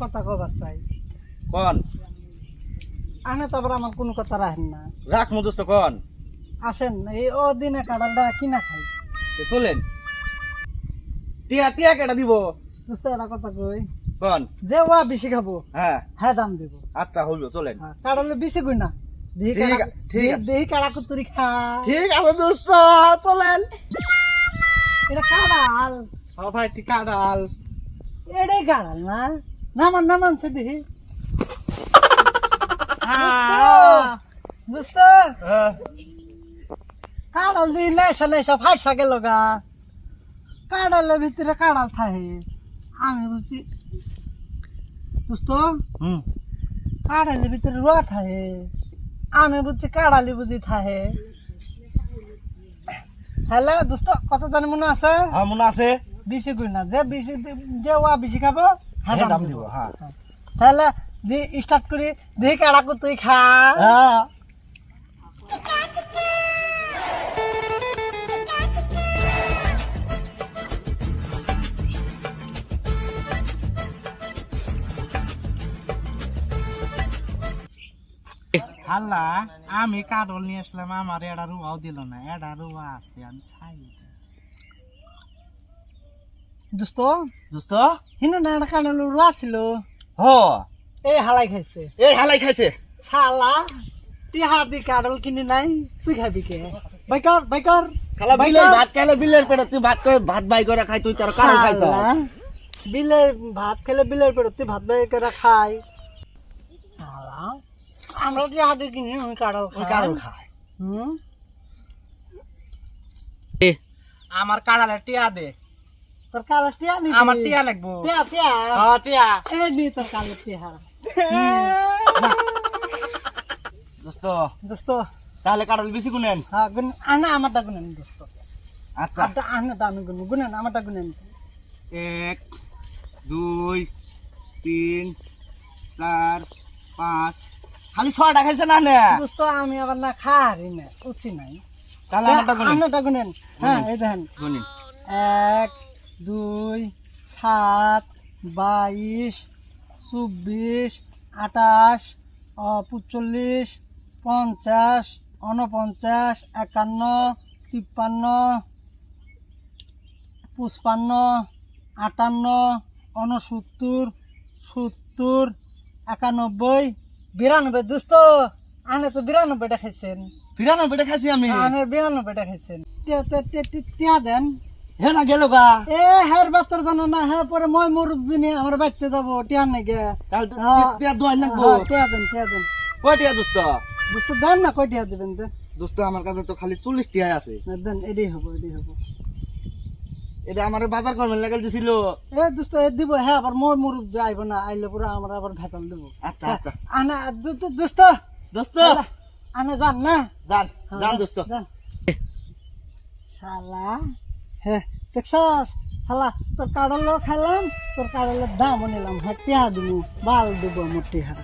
কথা কবার চাই। কন? আনে আমার কোনো কথা রাখেন না। রাখ কন? আসেন এই ও দিনে কিনা খাই। চলেন। টিয়া টিয়া কেটা দিব? বুঝতে একটা কথা কই? কন? যে ওয়া বেশি খাব হ্যাঁ। হ্যাঁ দাম দিব। আচ্ছা হইল চলেন। হ্যাঁ, কাঁড়ালে বেশি কই না? ঠিক ঠিক দেহি- আছে। দেহি কাড়া কুতুরি খা। ঠিক আছে দোস্ত চলেন। এটা কাড়াল। হ্যাঁ ভাই ঠিক ডাল এটাই কাড়াল না নামান নামান সে দেহি। দোস্ত কাড়াল দিয়ে লেসা লেসা ফাইসা গেল গা। কাড়ালের ভিতরে কাড়াল থাকে। আমি বুঝছি দোস্ত হুম। কাড়ালের ভিতরে রোয়া থাকে। আমি বুঝছি কাড়ালি বুঝি থাহে। হ্যালো দোস্ত কত জানি মনে আছে? হ্যাঁ মনে আছে। বেশি করি না। যে বেশি যে ওয়া বেশি খাব হ্যাঁ হ্যাঁ, দাম দিব, হ্যাঁ। তাহলে দি স্টার্ট করি। দেখি কাড়া তুই খা হ্যাঁ। হাল্লা আমি কাটল নিয়ে আসলাম আমার এটা রুয়াও দিল না এটা রুয়া আছে আমি খাই দোস্ত? দোস্ত? হিনে না কাড়াল রোয়া ছিল। হ। এই হালাই খাইছে। এই হালাই খাইছে। শালা টিহা দি কাড়ল কিনে নাই তুই খাবি কে? বাইকর বাইকর খালা বিলের ভাত খাইলে বিলের পেটে তুই ভাত করে ভাত বাই করে খাই তুই তার কারণ খাইছ। বিলের ভাত খেলে বিলের পেটে তুই ভাত বাই করে খাই। আমরা যে হাতে কিনি ওই কাড়ল ওই কারণ খায় হুম? আমার কাড়ালে টিয়া দে। তোর কালো টিয়া নিবি? আমার টিয়া লাগবো। টিয়া টিয়া? হ্যাঁ, টিয়া। এই নি তোর কালো টিয়া। দোস্ত। দোস্ত। তাহলে কাটল বেশি গুনেন? হ্যাঁ গুন আনা আমারটা গুনেন দোস্ত। আচ্ছা। আটা আনাটা আমি গুন গুনেন আমারটা গুনেন। এক দুই তিন চার পাঁচ খালি ছয়টা খাইছে না নে? দোস্ত আমি আবার না খাহারি না উচি নাই। তাহলে গুনেন। হ্যাঁ এই দেখেন। গুনিন। এক দুই সাত বাইশ চব্বিশ আঠাশ পঁচল্লিশ পঞ্চাশ উনপঞ্চাশ একান্ন তিপ্পান্ন পঁচপান্ন আটান্ন উনসত্তর সত্তর একানব্বই বিরানব্বই দোস্ত আনে তো বিরানব্বইটা খাইছেন বিরানব্বইটা খাইছি আমি। আনে বিরানব্বইটা খাইছেন টিয়া- টিয়া- টিয়া- টিয়া- টিয়া দেন। হে না গেল গা। এ হের বাচ্চার জানো না হ্যাঁ পরে মই মরুদ দিনে আমার বাচ্চা যাব নাকি তাহলে তো হ্যাঁ। টিয়া দোয়াই লাগবো। টিয়া দেন টিয়া দেন। কয় টিয়া দোস্ত? বুঝতে দেন না কয় টিয়া দেবেন দেন দোস্ত আমার কাছে তো খালি চল্লিশ টিয়াই আছে। দেন এটাই হব এটাই হব। এটা আমার বাজার করবেন লাগাল দিছিল। এ দোস্ত এ দিব হ্যাঁ আবার মই মরুদ আইব না আইলে পরে আমার আবার ভেতাল দেবো। আচ্ছা আচ্ছা। আনা দোস্ত। দোস্ত। আনা যান না? যান হ্যাঁ, যান দোস্ত। শালা হ্যাঁ দেখছস? শালা তোর কাড়ল খাইলাম তোর কাড়লের দামও নিলাম হ্যাঁ দিব বাল দিব আমার টিহা